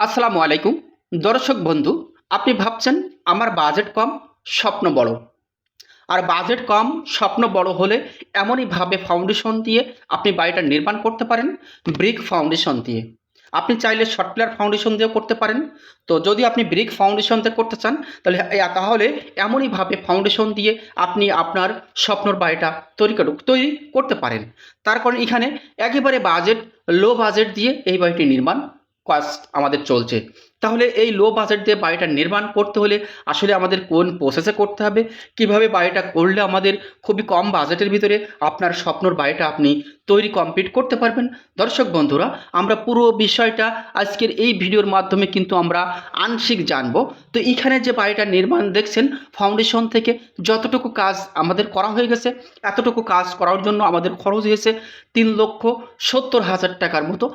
আসসালামু আলাইকুম। দর্শক বন্ধু, আপনি ভাবছেন আমার বাজেট কম, স্বপ্ন বড়। আর বাজেট কম, স্বপ্ন বড় হলে এমনইভাবে ফাউন্ডেশন দিয়ে আপনি বাড়িটা নির্মাণ করতে পারেন ব্রিক ফাউন্ডেশন দিয়ে। আপনি চাইলে শর্ট প্লেয়ার ফাউন্ডেশন দিয়েও করতে পারেন। তো যদি আপনি ব্রিক ফাউন্ডেশন দিয়ে করতে চান, তাহলে তাহলে এমনইভাবে ফাউন্ডেশন দিয়ে আপনি আপনার স্বপ্নর বাড়িটা তৈরি তৈরি করতে পারেন। তার কারণ এখানে একেবারে বাজেট লো বাজেট দিয়ে এই বাড়িটি নির্মাণ কাজ আমাদের চলছে। তাহলে এই লো বাজেট দিয়ে বাড়িটা নির্মাণ করতে হলে আসলে আমাদের কোন প্রসেসে করতে হবে? কীভাবে বাড়িটা করলে আমাদের খুবই কম বাজেটের ভিতরে আপনার স্বপ্নর বাড়িটা আপনি তৈরি কমপ্লিট করতে পারবেন? দর্শক বন্ধুরা, আমরা পুরো বিষয়টা আজকের এই ভিডিওর মাধ্যমে কিন্তু আমরা আংশিক জানব। তো এখানে যে বাড়িটা নির্মাণ দেখছেন ফাউন্ডেশন থেকে যতটুকু কাজ আমাদের করা হয়ে গেছে, এতটুকু কাজ করার জন্য আমাদের খরচ হয়েছে তিন লক্ষ সত্তর হাজার টাকার মতো।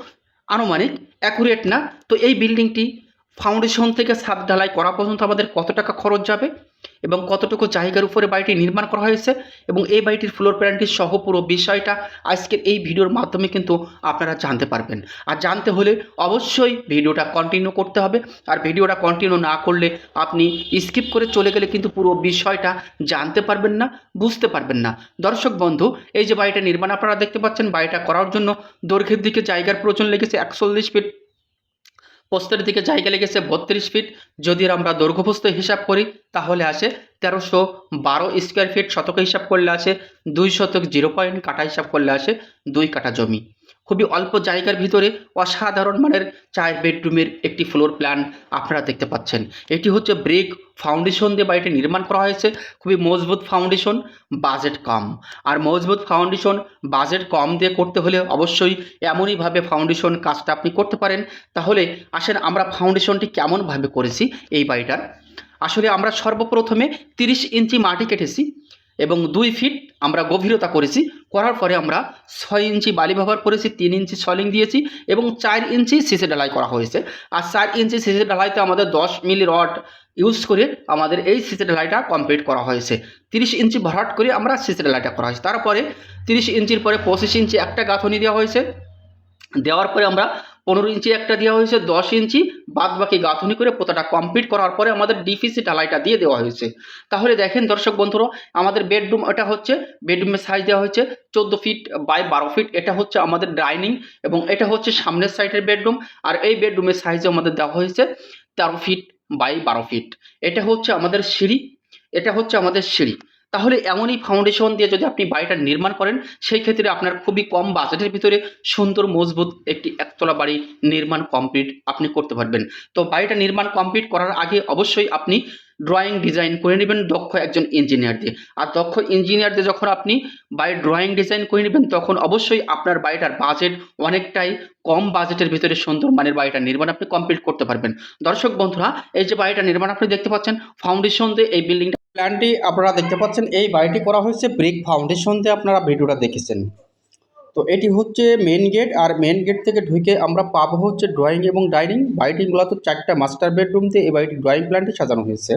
আনুমানিক অ্যাকুরেট না। তো এই বিল্ডিংটি ফাউন্ডেশন থেকে ছাদ ঢালাই করা পর্যন্ত আমাদের কত টাকা খরচ যাবে? এবং কতটুকু জায়গার উপরে বাড়িটি নির্মাণ করা হয়েছে এবং এই বাড়িটির ফ্লোর প্ল্যানটির সহ পুরো বিষয়টা আজকের এই ভিডিওর মাধ্যমে কিন্তু আপনারা জানতে পারবেন। আর জানতে হলে অবশ্যই ভিডিওটা কন্টিনিউ করতে হবে। আর ভিডিওটা কন্টিনিউ না করলে আপনি স্কিপ করে চলে গেলে কিন্তু পুরো বিষয়টা জানতে পারবেন না, বুঝতে পারবেন না। দর্শক বন্ধু, এই যে বাড়িটা নির্মাণ আপনারা দেখতে পাচ্ছেন, বাড়িটা করার জন্য দৈর্ঘ্যের দিকে জায়গার প্রয়োজন লেগেছে একচল্লিশ ফিট পোস্তের দিকে জায়গা লেগেছে বত্রিশ ফিট। যদি আমরা দৈর্ঘ্যপ্রস্থ হিসাব করি, তাহলে আসে তেরোশো বারো স্কোয়ার ফিট শতক হিসাব করলে আসে, দুই শতক জিরো পয়েন্ট কাটা হিসাব করলে আসে দুই কাটা জমি। খুবই অল্প জায়গার ভিতরে অসাধারণ মানের চার বেডরুমের একটি ফ্লোর প্ল্যান আপনারা দেখতে পাচ্ছেন। এটি হচ্ছে ব্রেক ফাউন্ডেশন দিয়ে বাড়িটি নির্মাণ করা হয়েছে। খুবই মজবুত ফাউন্ডেশন বাজেট কম। আর মজবুত ফাউন্ডেশন বাজেট কম দিয়ে করতে হলে অবশ্যই এমনইভাবে ফাউন্ডেশন কাজটা আপনি করতে পারেন। তাহলে আসেন আমরা ফাউন্ডেশনটি কেমনভাবে করেছি এই বাড়িটার। আসলে আমরা সর্বপ্রথমে তিরিশ ইঞ্চি মাটি কেটেছি। এবং দুই ফিট আমরা গভীরতা করেছি। করার পরে আমরা ছয় ইঞ্চি বালি ব্যবহার করেছি, তিন ইঞ্চি সলিং দিয়েছি এবং চার ইঞ্চি সিসে ঢালাই করা হয়েছে। আর চার ইঞ্চি সিসে ঢালাইতে আমাদের দশ মিলি রড ইউজ করে আমাদের এই সিসে ঢালাইটা কমপ্লিট করা হয়েছে। তিরিশ ইঞ্চি ভরাট করে আমরা সিসে ঢালাইটা করা হয়েছে। তারপরে তিরিশ ইঞ্চির পরে পঁচিশ ইঞ্চি একটা গাঁথনি দেওয়া হয়েছে। দেওয়ার পরে আমরা পনেরো ইঞ্চি একটা দেওয়া হয়েছে, দশ ইঞ্চি। বাদ বাকি গাঁথনি করে পোতাটা কমপ্লিট করার পরে আমাদের ডিপিসি ঢালাইটা দিয়ে দেওয়া হয়েছে। তাহলে দেখেন দর্শক বন্ধুরা, আমাদের বেডরুম এটা হচ্ছে বেডরুমের সাইজ দেওয়া হয়েছে চোদ্দ ফিট বাই বারো ফিট এটা হচ্ছে আমাদের ডাইনিং এবং এটা হচ্ছে সামনের সাইডের বেডরুম আর এই বেডরুমের সাইজে আমাদের দেওয়া হয়েছে তেরো ফিট বাই বারো ফিট এটা হচ্ছে আমাদের সিঁড়ি, এটা হচ্ছে আমাদের সিঁড়ি। তাহলে এমনই ফাউন্ডেশন দিয়ে যদি আপনি বাড়িটা নির্মাণ করেন, সেই ক্ষেত্রে আপনার খুবই কম বাজেটের ভিতরে সুন্দর, মজবুত একটি একতলা বাড়ি নির্মাণ কমপ্লিট আপনি করতে পারবেন। তো বাড়িটা নির্মাণ কমপ্লিট করার আগে অবশ্যই আপনি ড্রয়িং ডিজাইন করে নেবেন দক্ষ একজন ইঞ্জিনিয়ার দিয়ে। আর দক্ষ ইঞ্জিনিয়ার দিয়ে যখন আপনি বাড়ির ড্রয়িং ডিজাইন করে নেবেন, তখন অবশ্যই আপনার বাড়িটার বাজেট অনেকটাই কম বাজেটের ভিতরে সুন্দর মানের বাড়িটা নির্মাণ আপনি কমপ্লিট করতে পারবেন। দর্শক বন্ধুরা, এই যে বাড়িটা নির্মাণ আপনি দেখতে পাচ্ছেন ফাউন্ডেশন দিয়ে এই বিল্ডিংটা প্ল্যানটি আপনারা দেখতে পাচ্ছেন, এই বাড়িটি করা হয়েছে ব্রিক ফাউন্ডেশন দিয়ে আপনারা ভিডিওটা দেখেছেন। তো এটি হচ্ছে মেন গেট আর মেন গেট থেকে ঢুকে আমরা পাবো হচ্ছে ড্রয়িং এবং ডাইনিং বাড়িটি মূলত চারটা মাস্টার বেডরুম দিয়ে এই বাড়িটি ড্রয়িং প্ল্যানটি সাজানো হয়েছে।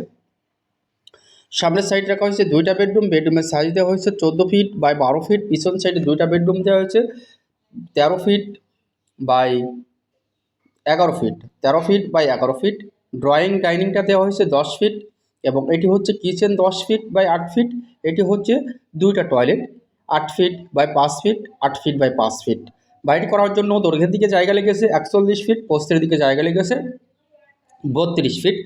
সামনের সাইড রাখা হয়েছে দুইটা বেডরুম বেডরুমের সাইজ দেওয়া হয়েছে চোদ্দ ফিট বাই বারো ফিট পিছন সাইডে দুইটা বেডরুম দেওয়া হয়েছে তেরো ফিট বাই এগারো ফিট তেরো ফিট বাই এগারো ফিট ড্রয়িং ডাইনিংটা দেওয়া হয়েছে দশ ফিট এবং এটি হচ্ছে কিচেন দশ ফিট বাই আট ফিট এটি হচ্ছে দুইটা টয়লেট আট ফিট বাই পাঁচ ফিট আট ফিট বাই পাঁচ ফিট বাইরে করার জন্য দৈর্ঘ্যের দিকে জায়গা লেগেছে একচল্লিশ ফিট পোস্তের দিকে জায়গা লেগেছে বত্রিশ ফিট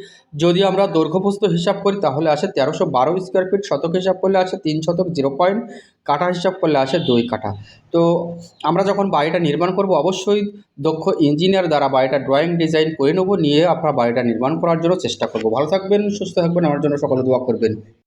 যদি আমরা দৈর্ঘ্যপ্রস্থ হিসাব করি, তাহলে আসে তেরোশো বারো স্কোয়ার ফিট শতক হিসাব করলে আসে তিন শতক জিরো পয়েন্ট কাঠা হিসাব করলে আসে দুই কাঠা। তো আমরা যখন বাড়িটা নির্মাণ করব, অবশ্যই দক্ষ ইঞ্জিনিয়ার দ্বারা বাড়িটা ড্রয়িং ডিজাইন করে নেব, নিয়ে আপনারা বাড়িটা নির্মাণ করার জন্য চেষ্টা করব। ভালো থাকবেন, সুস্থ থাকবেন। আমার জন্য সকলে দোয়া করবেন।